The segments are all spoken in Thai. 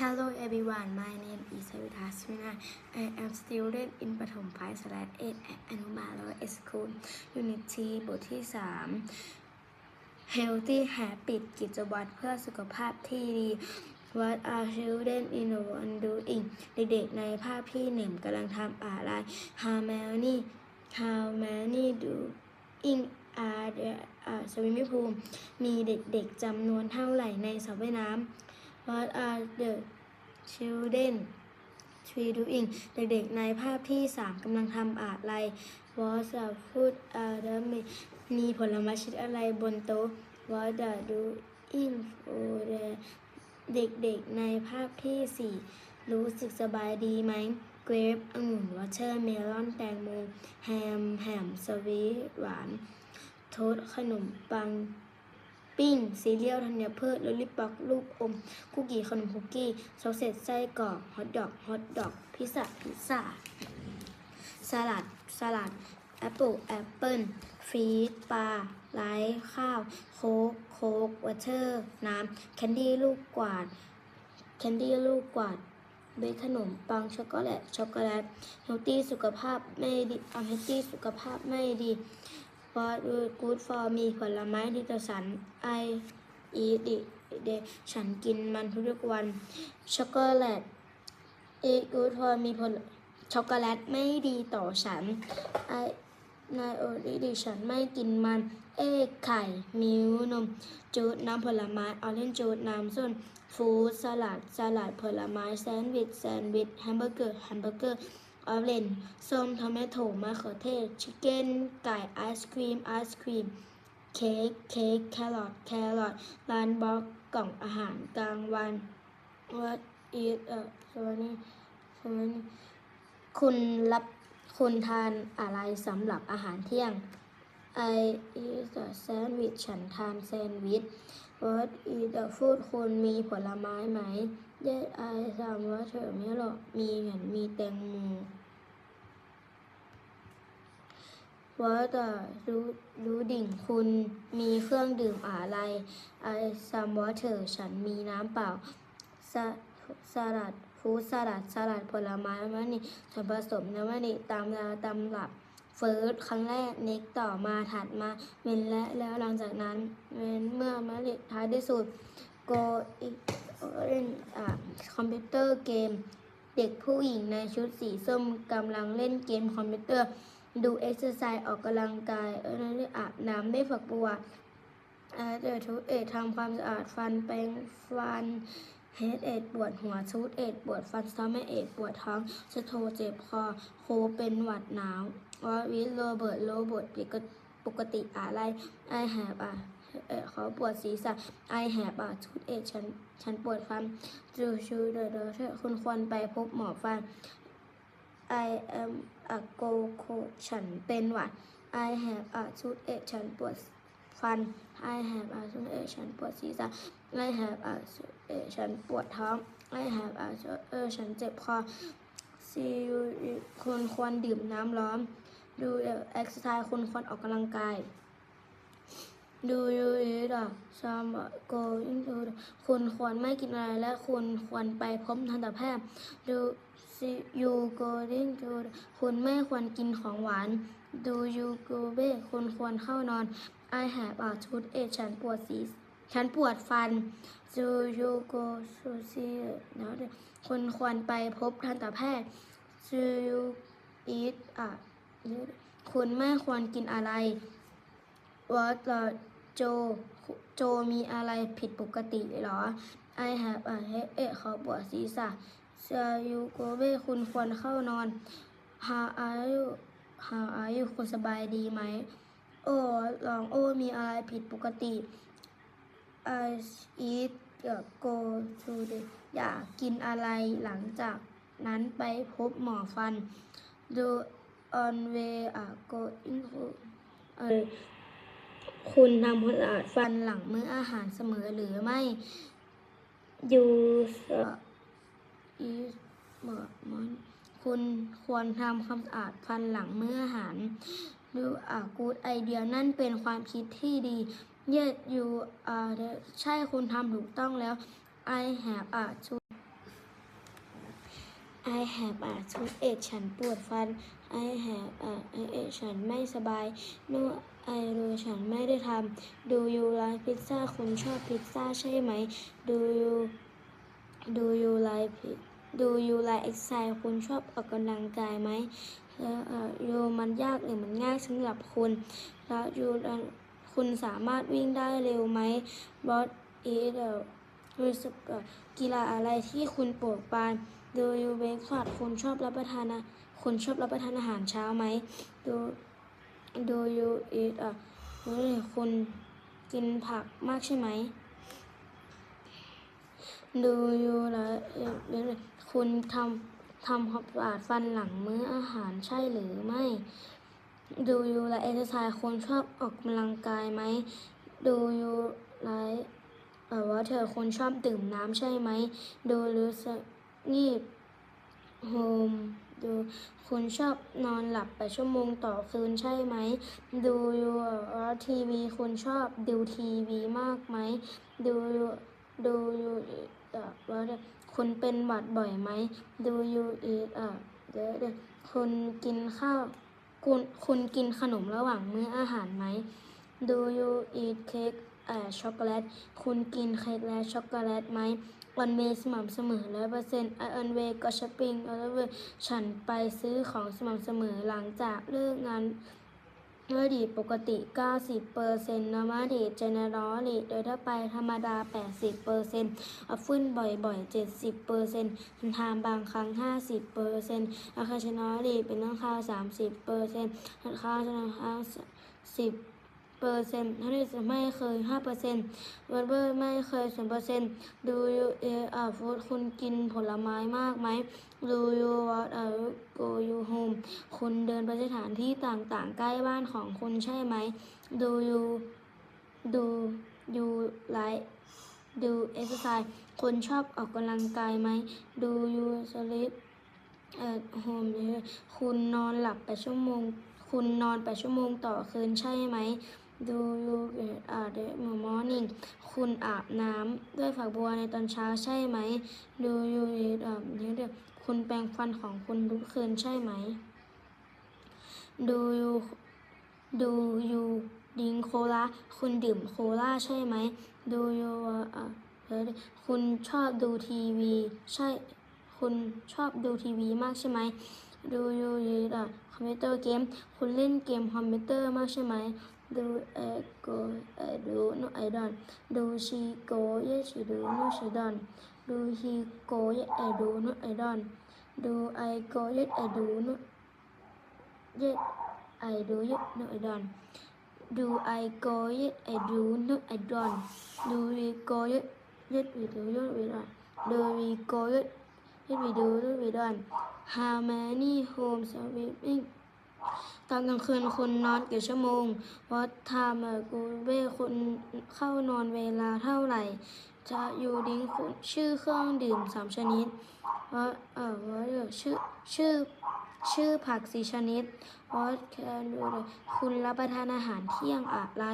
Hello everyone, my name is Savita Srina. I am student in ปฐมภายสลัดเอ็ดอนุบาลและเอสคูลยูนิตีบทที่ 3 Healthy Habit กิจวัตรเพื่อสุขภาพที่ดี What are children in the world doing เด็กๆในภาพที่หนึ่งกำลังทำอะไร How many How many doing are there are swimming pool มีเด็กๆจำนวนเท่าไหร่ในสระว่ายน้ำ What are the children three doing เด็กๆในภาพที่ 3กำลังทำอะไร What the food are the m e มีผลไม้ชนิดอะไรบนโต๊ะ What the doing for the เด็กๆในภาพที่ 4 รู้สึกสบายดีไหม Grape องุ่น Water Melon แตงโมแฮมแฮมสวีทหวาน โทสต์ขนมปัง ปิ้ง ซีเรียลธัญพืชลอลลิปอกลูกอม คุกกี้ขนมคุกกี้ซอสเสร็จไส้กรอกฮอทดอกฮอทดอกพิซซ่าพิซซ่าสลัดสลัดแอปเปิลแอปเปิลฟรีดปลาไลซ์ข้าว โค้กโค้กวอเตอร์ น้ำแคนดี้ลูกกวาดแคนดี้ลูกกวาดเบคขนมปังช็อกโกแลตช็อกโกแลตเฮลตี้สุขภาพไม่ดีอันเฮลตี้สุขภาพไม่ดี What would good for มีผลไม้ที่ต่อฉัน I eat it day ฉันกินมันทุกๆวัน ช็อกโกแลต It good for มีผลช็อกโกแลตไม่ดีต่อฉัน I นายโอริดิฉันไม่กินมัน เอกไข่ มิว นม จูดน้ำผลไม้ออเรนจูดน้ำส้นฟู้ดสลัด สลัดผลไม้ แซนด์วิช แซนด์วิช แฮมเบอร์เกอร์ แฮมเบอร์เกอร์ ออเรนส้มทอมเมโถมะเขือเทศชิคเก้นไก่ไอศครีมไอศครีมเค้กเค้กแครอทแครอทร้านบล็อกกล่องอาหารกลางวัน What is a สวัสดีสวัสดีคุณรับคุณทานอะไรสำหรับอาหารเที่ยง I eat a sandwich ฉันทานแซนด์วิช What is the food คุณมีผลไม้ไหม Yes I some watermelon มีเห็นมีแตงโม What the รู้รู้ดิ่งคุณมีเครื่องดื่มอะไร I some water ฉันมีน้ำเปล่าสสลัดฟู้ดสลัดสลัดผลไม้มะนี่ส่วนผสมน้ำมันนี่ตามราตำรับเฟิร์สครั้งแรกเน็กต่อมาถัดมาเวนและแล้วหลังจากนั้นเวนเมื่อมะลิท้ายที่สุด go อีกเล่นคอมพิวเตอร์เกม เด็กผู้หญิงในชุดสีส้มกำลังเล่นเกมคอมพิวเตอร์ ดูเอ็กซ์ไซส์ออกกำลังกายเออนั่อาบน้ำได้ฝักบัวอาเดอทุกเอททำความสะอาดฟันแปรงฟันเฮดเอ็ดปวดหัวชูดเอ็ดปวดฟันซ้อมแม่เอ็ดปวดท้องสะโทเจ็บคอโคเป็นหวัดหนาววอวิโรเบิร์ตโรเบิร์ตปกติอะไรไอแหบอะเออเขาปวดศีรษะไอแหบอะชูดเอดฉัน ฉันปวดฟันจูชูเดอเดอคุณควรไปพบหมอฟัน I am a go cold ฉันเป็นหวัด I have a toothache ฉันปวดฟัน I have a toothache ฉันปวดศีรษะ I have a toothache ฉันปวดท้อง I have a toothache ฉันเจ็บคอ See you คุณควรดื่มน้ำร้อน Do the exercise คุณควรออกกำลังกาย Do you eat a some going to คุณควรไม่กินอะไรและคุณควรไปพบทันตแพทย์ Do you going to คุณไม่ควรกินของหวาน Do you go bed คุณควรเข้านอน I have a toothache ฉันปวดศีรษะฉันปวดฟัน Do you go to see แล้วคุณควรไปพบทันตแพทย์ Do you eat a คุณไม่ควรกินอะไร What the โจ โจมีอะไรผิดปกติหรอ I have a headache เขาปวดศีรษะ Shall you go away คุณควรเข้านอน How are you How are you คุณสบายดีไหม โอ้ลองโอ้มีอะไรผิดปกติ I eat go to the อยากกินอะไรหลังจากนั้นไปพบหมอฟัน Do on way are going to เอ่อคุณทำความสะอาดฟันหลังมื้ออาหารเสมอหรือไม่ You is เมื่อมันคุณควรทำความสะอาดฟันหลังมื้ออาหาร ดูอ่ากูดไอเดียนั่นเป็นความคิดที่ดี Yes you are ใช่คุณทำถูกต้องแล้ว I have a to I have a toothache ฉันปวดฟัน I have a headache ฉันไม่สบาย No I do ฉันไม่ได้ทำ Do you like pizza คุณชอบพิซซ่าใช่ไหม Do you Do you like pi- Do you like exercise คุณชอบออกกำลังกายไหมแล้วเออ you มันยากหรือมันง่ายสำหรับคุณ แล้ว you คุณสามารถวิ่งได้เร็วไหม What is the รู้สึกกีฬาอะไรที่คุณโปรดปราน Do you breakfast คุณชอบรับประทานคุณชอบรับประทานอาหารเช้าไหม Do Do you eat อะคุณกินผักมากใช่ไหม Do you like คุณทำทำความสะอาดฟันหลังมื้ออาหารใช่หรือไม่ Do you like exercise คุณชอบออกกำลังกายไหม Do you like เอ่อว่าเธอคุณชอบดื่มน้ำใช่ไหม Do you sleep home Do คุณชอบนอนหลับไปชั่วโมงต่อคืนใช่ไหม Do you watch TV คุณชอบดูทีวีมากไหม Do you Do you eat เอ่อว่า คุณเป็นหวัดบ่อยไหม Do you eat เอ่อเดี๋ยวเดี๋ยคุณกินข้าวคุณคุณกินขนมระหว่างมื้ออาหารไหม Do you eat cake เอ่อช็อกโกแลต คุณกินเค้กและช็อกโกแลตไหมวันเมสม่ำเสมอร้อยเปอร์เซ็นต์ไอออนเวก็ช้อปปิ้งออเวฉันไปซื้อของสม่ำเสมอหลังจากเลิกงาน เมื่อดีปกติ 90เปอร์เซ็นต์นอมาดีเจเนอรอลีโดยทั่วไปธรรมดา 80เปอร์เซ็นต์อฟฟินบ่อยๆ 70เปอร์เซ็นต์ทามบางครั้ง 50เปอร์เซ็นต์อาคาชนอลีเป็นต้องค่า30เปอร์เซ็นต์ค่าชนะค่า10เปอร์เซ็นต์ท่านที่จะไม่เคย5เปอร์เซ็นต์เวันเบอร์ไม่เคย0เปอร์เซ็นต์ดูเออฟูดคุณกินผลไม้มากไหม Do you what are go you home คุณเดินไปสถานที่ต่างๆ ใกล้บ้านของคุณใช่ไหม Do you do you like do exercise คุณชอบออกกำลังกายไหม Do you sleep at home คุณนอนหลับไปชั่วโมง คุณนอนไปชั่วโมงต่อคืนใช่ไหม Do you get up in the morning คุณอาบน้ำด้วยฝักบัวในตอนเช้าใช่ไหม Do you eat up นี่เดี๋ยว คุณแปรงฟันของคุณทุกคืนใช่ไหม Do you Do you drink cola คุณดื่มโคลาใช่ไหม Do you เอ่อเดี๋ยวดิคุณชอบดูทีวี ใช่ คุณชอบดูทีวีมากใช่ไหม Do you use a computer game คุณเล่นเกมคอมพิวเตอร์มากใช่ไหม Do I go I do no I don't Do she go yes she do no she don't Do he go yes I do no I don't Do I go yes I do no yes I do yes no I don't Do I go yes I do no I don't Do we go yes yes we do yes we don't Do we go yes yes we do yes we don't How many homes are we in ตอนกลางคืนคุณนอนกี่ชั่วโมง What time are you คุณเข้านอนเวลาเท่าไหร่ จะอยู่ดิ้งคุณชื่อเครื่องดื่มสามชนิด What เอ่อ What ชื่อชื่อชื่อผักสี่ชนิด What can you do คุณรับประทานอาหารเที่ยงอะไร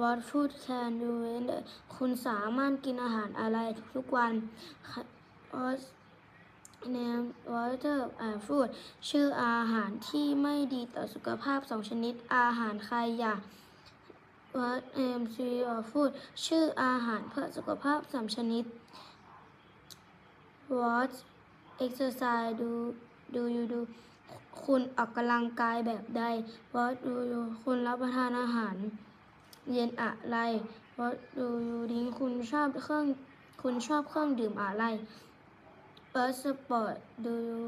What food can you eat คุณสามารถกินอาหารอะไรทุกๆวัน What name water and food ชื่ออาหารที่ไม่ดีต่อสุขภาพสองชนิด อาหารใครอยาก What name three of food ชื่ออาหารเพื่อสุขภาพสามชนิด What exercise do do you do คุณออกกำลังกายแบบใด What do you คุณรับประทานอาหาร เย็นอะไร What do you drink คุณชอบเครื่องคุณชอบเครื่องดื่มอะไร What sport do you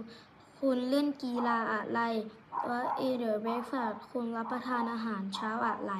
คุณเล่นกีฬาอะไร What is your breakfast คุณรับประทานอาหารเช้าอะไร